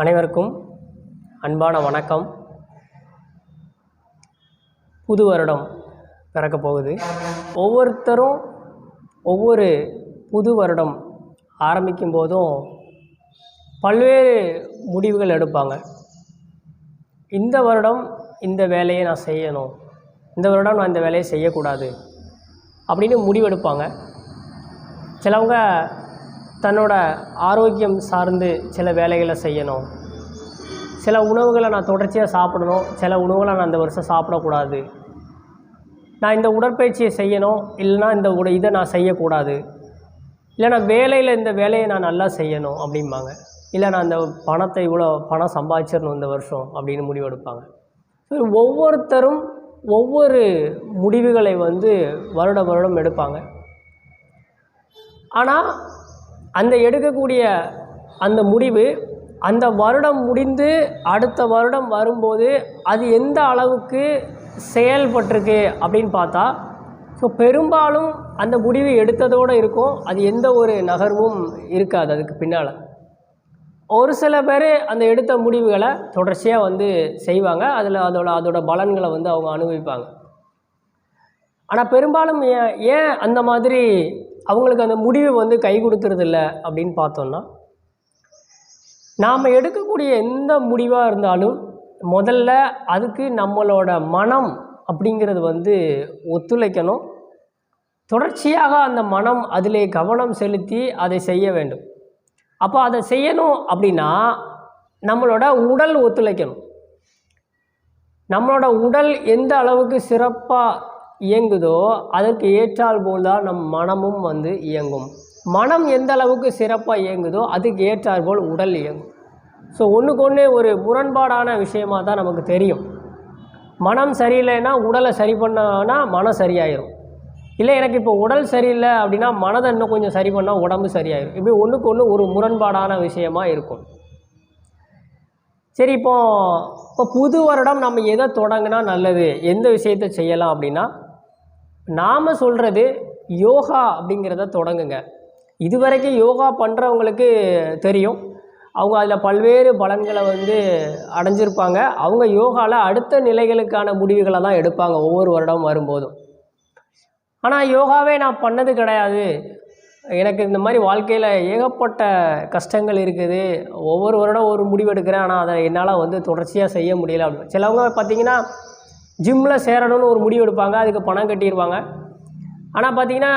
அனைவருக்கும் அன்பான வணக்கம். புது வருடம் பிறக்க போகுது. ஒவ்வொருத்தரும் ஒவ்வொரு புது வருடம் ஆரம்பிக்கும் போதும் பல்வேறு முடிவுகள் எடுப்பாங்க. இந்த வருடம் இந்த வேலையை நான் செய்யணும். இந்த வருடம் நான் இந்த வேலையை செய்யக்கூடாது அப்படின்னு முடிவெடுப்பாங்க. சிலவங்க தன்னோட ஆரோக்கியம் சார்ந்து சில வேலைகளை செய்யணும். சில உணவுகளை நான் தொடர்ச்சியாக சாப்பிடணும். சில உணவுகளை நான் இந்த வருஷம் சாப்பிடக்கூடாது. நான் இந்த உடற்பயிற்சியை செய்யணும். இல்லைனா இந்த உட இதை நான் செய்யக்கூடாது. இல்லை நான் வேலையில் இந்த வேலையை நான் நல்லா செய்யணும் அப்படிம்பாங்க. இல்லை நான் இந்த பணத்தை இவ்வளோ பணம் சம்பாதிச்சிடணும் இந்த வருஷம் அப்படின்னு முடிவெடுப்பாங்க. ஸோ ஒவ்வொருத்தரும் ஒவ்வொரு முடிவுகளை வந்து வருட வருடம் எடுப்பாங்க. ஆனால் அந்த எடுக்கக்கூடிய அந்த முடிவு அந்த வருடம் முடிந்து அடுத்த வருடம் வரும்போது அது எந்த அளவுக்கு செயல்பட்டிருக்கு அப்படின்னு பார்த்தா ஸோ பெரும்பாலும் அந்த முடிவு எடுத்ததோடு இருக்கும். அது எந்த ஒரு நகர்வும் இருக்காது அதுக்கு பின்னால். ஒரு சில பேர் அந்த எடுத்த முடிவுகளை தொடர்ச்சியாக வந்து செய்வாங்க. அதில் அதோட அதோட பலன்களை வந்து அவங்க அனுபவிப்பாங்க. ஆனால் பெரும்பாலும் ஏன் ஏன் அந்த மாதிரி அவங்களுக்கு அந்த முடிவு வந்து கை கொடுக்கறதில்ல அப்படின்னு பார்த்தோன்னா நாம் எடுக்கக்கூடிய எந்த முடிவாக இருந்தாலும் முதல்ல அதுக்கு நம்மளோட மனம் அப்படிங்கிறது வந்து ஒத்துழைக்கணும். தொடர்ச்சியாக அந்த மனம் அதிலே கவனம் செலுத்தி அதை செய்ய வேண்டும். அப்போ அதை செய்யணும் அப்படின்னா நம்மளோட உடல் ஒத்துழைக்கணும். நம்மளோட உடல் எந்த அளவுக்கு சிறப்பாக இயங்குதோ அதற்கு ஏற்றால் போல் தான் நம் மனமும் வந்து இயங்கும். மனம் எந்த அளவுக்கு சிறப்பாக இயங்குதோ அதுக்கு ஏற்றால் போல் உடல் இயங்கும். ஸோ ஒன்றுக்கு ஒன்று ஒரு முரண்பாடான விஷயமாக தான் நமக்கு தெரியும். மனம் சரியில்லைன்னா உடலை சரி பண்ணனா மனம் சரியாயிரும். இல்லை எனக்கு இப்போ உடல் சரியில்லை அப்படின்னா மனதை இன்னும் கொஞ்சம் சரி பண்ணால் உடம்பு சரியாயிடும் இப்படி ஒன்றுக்கு ஒன்று ஒரு முரண்பாடான விஷயமாக இருக்கும். சரி இப்போ இப்போ புது வருடம் நம்ம எதை தொடங்கினா நல்லது? எந்த விஷயத்தை செய்யலாம் அப்படின்னா நாம் சொல்கிறது யோகா அப்படிங்கிறத தொடங்குங்க. இதுவரைக்கும் யோகா பண்ணுறவங்களுக்கு தெரியும். அவங்க அதில் பல்வேறு பலன்களை வந்து அடைஞ்சிருப்பாங்க. அவங்க யோகாவில் அடுத்த நிலைகளுக்கான முடிவுகளை தான் எடுப்பாங்க ஒவ்வொரு வருடம் வரும்போதும். ஆனால் யோகாவே நான் பண்ணது கிடையாது. எனக்கு இந்த மாதிரி வாழ்க்கையில் ஏகப்பட்ட கஷ்டங்கள் இருக்குது. ஒவ்வொரு வருடம் ஒரு முடிவு எடுக்கிறேன் ஆனால் அதை என்னால் வந்து தொடர்ச்சியாக செய்ய முடியல. அப்படின்னு சிலவங்க பார்த்தீங்கன்னா ஜிம்மில் சேரணும்னு ஒரு முடிவு எடுப்பாங்க அதுக்கு பணம் கட்டிடுவாங்க ஆனால் பார்த்தீங்கன்னா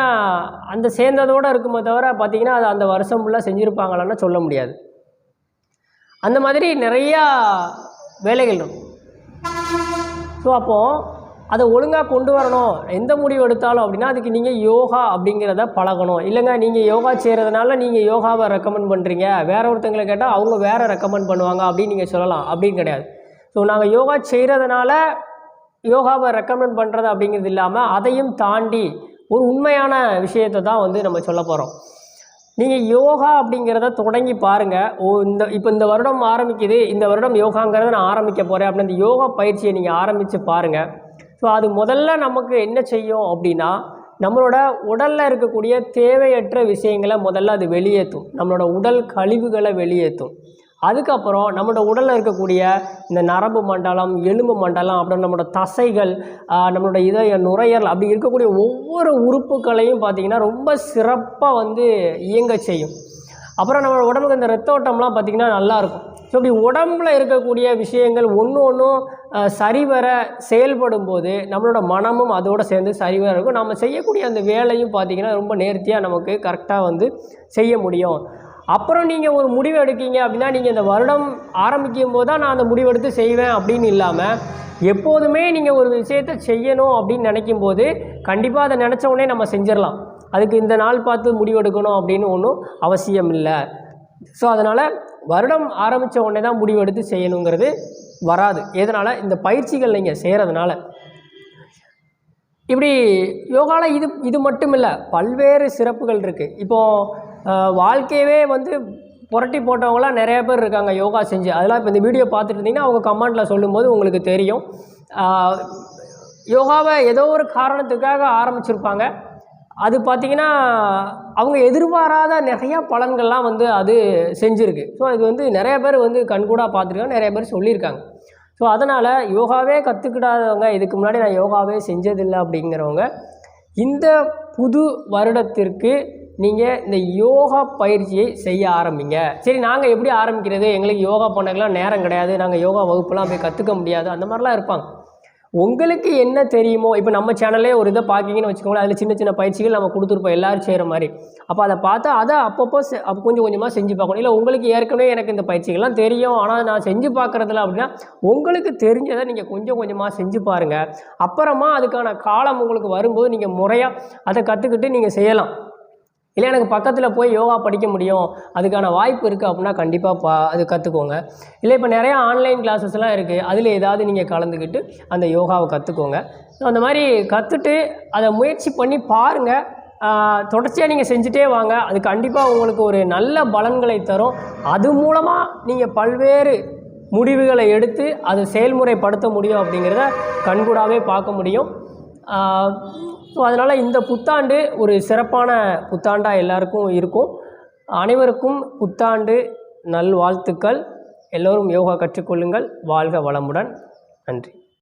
அந்த சேர்ந்ததோடு இருக்குமே தவிர பார்த்தீங்கன்னா அது அந்த வருஷம் ஃபுல்லாக செஞ்சுருப்பாங்களான்னு சொல்ல முடியாது. அந்த மாதிரி நிறையா வேலைகள் இருக்கும் ஸோ அப்போது அதை ஒழுங்காக கொண்டு வரணும். எந்த முடிவு எடுத்தாலும் அப்படின்னா அதுக்கு நீங்கள் யோகா அப்படிங்கிறத பழகணும். இல்லைங்க நீங்கள் யோகா செய்கிறதுனால நீங்கள் யோகாவை ரெக்கமெண்ட் பண்ணுறீங்க வேற ஒருத்தங்களை கேட்டால் அவங்க வேறு ரெக்கமெண்ட் பண்ணுவாங்க அப்படின்னு நீங்கள் சொல்லலாம். அப்படின்னு கிடையாது. ஸோ நாங்கள் யோகா செய்கிறதுனால யோகாவை ரெக்கமெண்ட் பண்ணுறது அப்படிங்கிறது இல்லாமல் அதையும் தாண்டி ஒரு உண்மையான விஷயத்தை தான் வந்து நம்ம சொல்ல போகிறோம் நீங்கள் யோகா அப்படிங்கிறத தொடங்கி பாருங்கள் ஓ இந்த இப்போ இந்த வருடம் ஆரம்பிக்குது. இந்த வருடம் யோகாங்கிறத நான் ஆரம்பிக்க போகிறேன் அப்படின்னு அந்த யோகா பயிற்சியை நீங்கள் ஆரம்பித்து பாருங்கள் ஸோ அது முதல்ல நமக்கு என்ன செய்யும் அப்படின்னா நம்மளோட உடலில் இருக்கக்கூடிய தேவையற்ற விஷயங்களை முதல்ல அது வெளியேற்றும். நம்மளோட உடல் கழிவுகளை வெளியேற்றும். அதுக்கப்புறம் நம்மளோட உடலில் இருக்கக்கூடிய இந்த நரம்பு மண்டலம் எலும்பு மண்டலம் அப்புறம் நம்மளோட தசைகள் நம்மளோட இதய நுரையல் அப்படி இருக்கக்கூடிய ஒவ்வொரு உறுப்புகளையும் பார்த்திங்கன்னா ரொம்ப சிறப்பாக வந்து இயங்க செய்யும். அப்புறம் நம்ம உடம்புக்கு இந்த ரத்த ஓட்டம்லாம் பார்த்திங்கன்னா நல்லாயிருக்கும் ஸோ இப்படி உடம்புல இருக்கக்கூடிய விஷயங்கள் ஒன்று ஒன்றும் சரிவர செயல்படும் போது நம்மளோட மனமும் அதோடு சேர்ந்து சரிவர இருக்கும். நம்ம செய்யக்கூடிய அந்த வேலையும் பார்த்திங்கன்னா ரொம்ப நேர்த்தியாக நமக்கு கரெக்டாக வந்து செய்ய முடியும். அப்புறம் நீங்கள் ஒரு முடிவு எடுக்கீங்க அப்படின்னா நீங்கள் இந்த வருடம் ஆரம்பிக்கும் போது தான் நான் அந்த முடிவெடுத்து செய்வேன் அப்படின்னு இல்லாமல் எப்போதுமே நீங்கள் ஒரு விஷயத்தை செய்யணும் அப்படின்னு நினைக்கும் போது கண்டிப்பாக அதை நினச்ச உடனே நம்ம செஞ்சிடலாம். அதுக்கு இந்த நாள் பார்த்து முடிவெடுக்கணும் அப்படின்னு ஒன்றும் அவசியம் இல்லை. ஸோ அதனால் வருடம் ஆரம்பித்த உடனே தான் முடிவெடுத்து செய்யணுங்கிறது வராது. எதனால்? இந்த பயிற்சிகள் நீங்கள் செய்கிறதுனால இப்படி யோகாவில் இது இது மட்டும் இல்லை பல்வேறு சிறப்புகள் இருக்குது இப்போது வாழ்க்கையவே வந்து புரட்டி போட்டவங்களாம் நிறைய பேர் இருக்காங்க யோகா செஞ்சு. அதெல்லாம் இப்போ இந்த வீடியோ பார்த்துட்டு இருந்தீங்கன்னா அவங்க கமெண்ட்டில் சொல்லும்போது உங்களுக்கு தெரியும். யோகாவை ஏதோ ஒரு காரணத்துக்காக ஆரம்பிச்சிருப்பாங்க. அது பார்த்திங்கன்னா அவங்க எதிர்பாராத நிறையா பலன்கள்லாம் வந்து அது செஞ்சுருக்கு. ஸோ இது வந்து நிறைய பேர் வந்து கண்கூடாக பார்த்துருக்காங்க நிறைய பேர் சொல்லியிருக்காங்க. ஸோ அதனால் யோகாவே கற்றுக்கிடாதவங்க இதுக்கு முன்னாடி நான் யோகாவே செஞ்சதில்லை அப்படிங்கிறவங்க இந்த புது வருடத்திற்கு நீங்கள் இந்த யோகா பயிற்சியை செய்ய ஆரம்பிங்க. சரி நாங்கள் எப்படி ஆரம்பிக்கிறது? எங்களுக்கு யோகா பண்ணக்கெல்லாம் நேரம் கிடையாது. நாங்கள் யோகா வகுப்புலாம் போய் கற்றுக்க முடியாது. அந்த மாதிரிலாம் இருப்பாங்க. உங்களுக்கு என்ன தெரியுமோ? இப்போ நம்ம சேனல்லே ஒரு இதை பார்க்கிங்கன்னு வச்சுக்கோங்களேன். அதில் சின்ன சின்ன பயிற்சிகள் நம்ம கொடுத்துருப்போம். எல்லாரும் செய்கிற மாதிரி. அப்போ அதை பார்த்தா அதை அப்பப்போ அப்போ கொஞ்சம் கொஞ்சமாக செஞ்சு பார்க்கணும். இல்லை உங்களுக்கு ஏற்கனவே எனக்கு இந்த பயிற்சிகள்லாம் தெரியும். ஆனால் நான் செஞ்சு பார்க்குறதில்ல அப்படின்னா உங்களுக்கு தெரிஞ்சதை நீங்கள் கொஞ்சம் கொஞ்சமாக செஞ்சு பாருங்கள் அப்புறமா அதுக்கான காலம் உங்களுக்கு வரும்போது நீங்கள் முறையாக அதை கற்றுக்கிட்டு நீங்கள் செய்யலாம். இல்லை எனக்கு பக்கத்தில் போய் யோகா படிக்க முடியும் அதுக்கான வாய்ப்பு இருக்குது அப்படின்னா கண்டிப்பாக பா அது கற்றுக்கோங்க இல்லை இப்போ நிறையா ஆன்லைன் கிளாஸஸ்லாம் இருக்குது அதில் ஏதாவது நீங்கள் கலந்துக்கிட்டு அந்த யோகாவை கற்றுக்கோங்க ஸோ அந்த மாதிரி கற்றுட்டு அதை முயற்சி பண்ணி பாருங்கள் தொடர்ச்சியாக நீங்கள் செஞ்சுட்டே வாங்க. அது கண்டிப்பாக உங்களுக்கு ஒரு நல்ல பலன்களை தரும். அது மூலமாக நீங்கள் பல்வேறு முடிவுகளை எடுத்து அதை செயல்முறைப்படுத்த முடியும் அப்படிங்கிறத கண்கூடாகவே பார்க்க முடியும். ஸோ அதனால் இந்த புத்தாண்டு ஒரு சிறப்பான புத்தாண்டாக எல்லாருக்கும் இருக்கும். அனைவருக்கும் புத்தாண்டு நல்வாழ்த்துக்கள். எல்லோரும் யோகா கற்றுக்கொள்ளுங்கள். வாழ்க வளமுடன். நன்றி.